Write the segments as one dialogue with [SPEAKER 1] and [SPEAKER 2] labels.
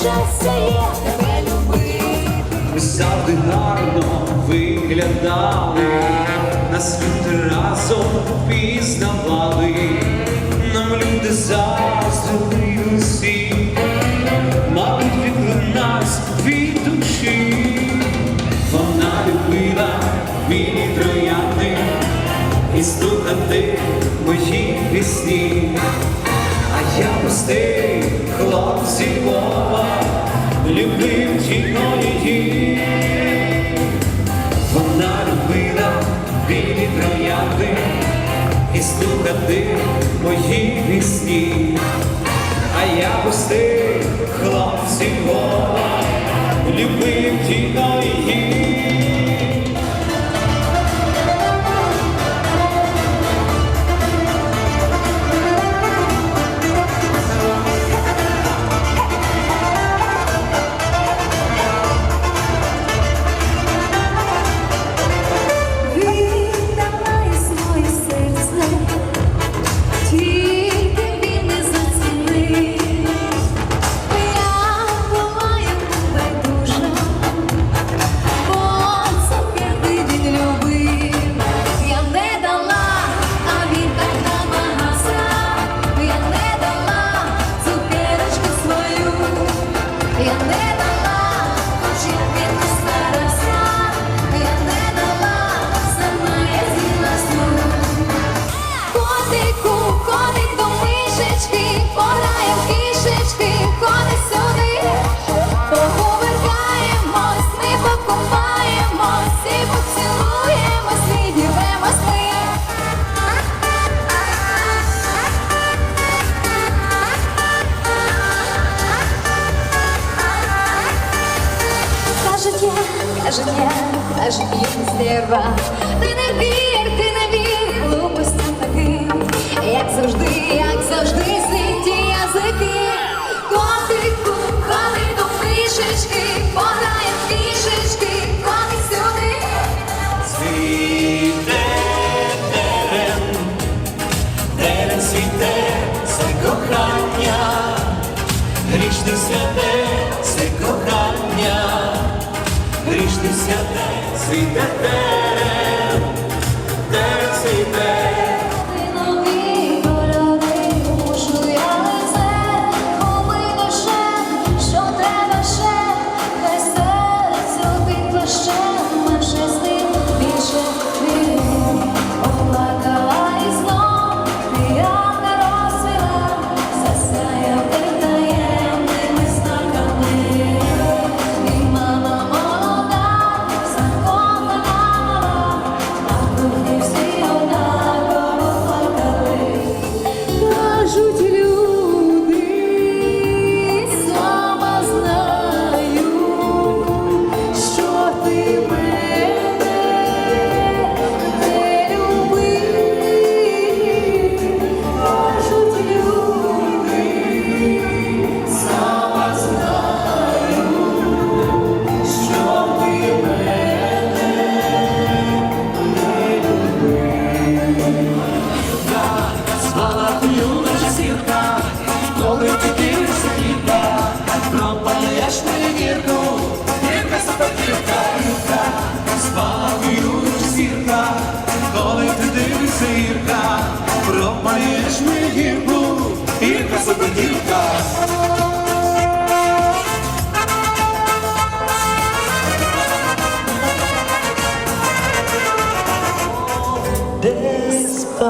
[SPEAKER 1] щастя є. Тебе любити.
[SPEAKER 2] Завжди гарно виглядали, нас люди разом пізнавали, нам люди заздрили всі, мабуть, від нас від душі, вона любила білі троянди і слухати мої пісні, я пустий хлопці Львова, любив тільки її. Вона любила білі троянди і слухати я,
[SPEAKER 1] кажуть я, кажуть стерва. Ти не вір, ти не вір, глупостям таким, як завжди, як завжди, світі язики. Котику, ходи до фішечки, пограє в фішечки, ходи сюди.
[SPEAKER 2] Цвіте терен, терен цвіте, це кохання, грішне святе, святе, цвіте терен,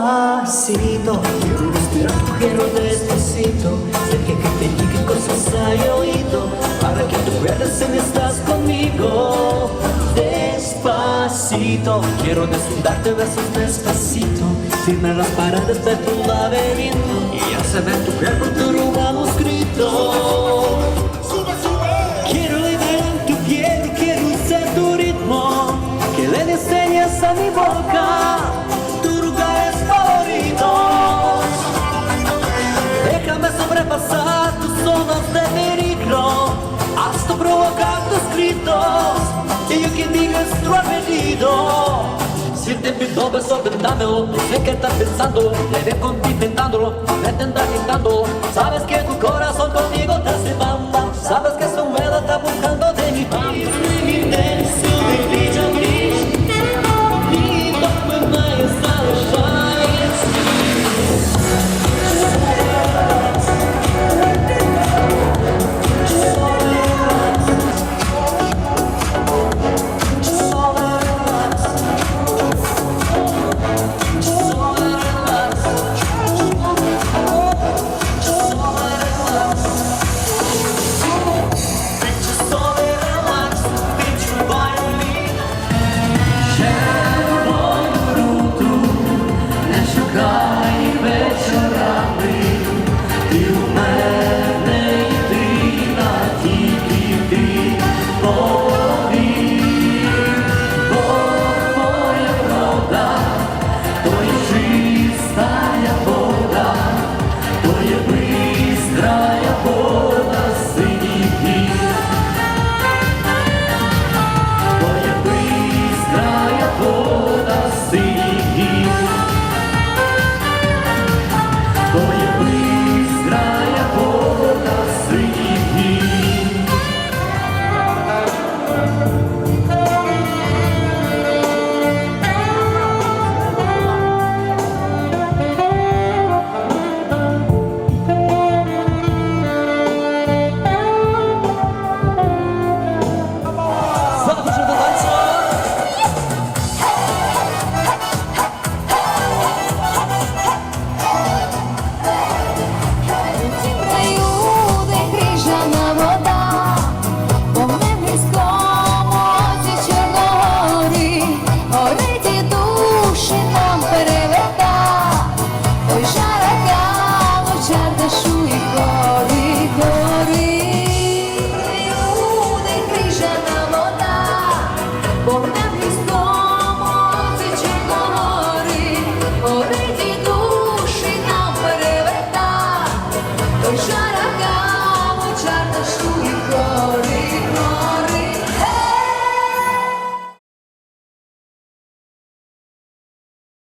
[SPEAKER 3] Despacito, quiero respirar quiero despacito, cerca que te llegue cosas al oído, para que tú veas si estás conmigo. Despacito, quiero desnudarte besos despacito, firme las paredes de tu laberinto y hacer ver tu cuerpo tu rumbo escrito. maestro ha venido. Siente mi doble solventándolo, sé que estás pensando, le ven continentándolo, le tendrá gritando. Sabes que tu corazón conmigo te hace banda,
[SPEAKER 4] sabes que
[SPEAKER 3] es un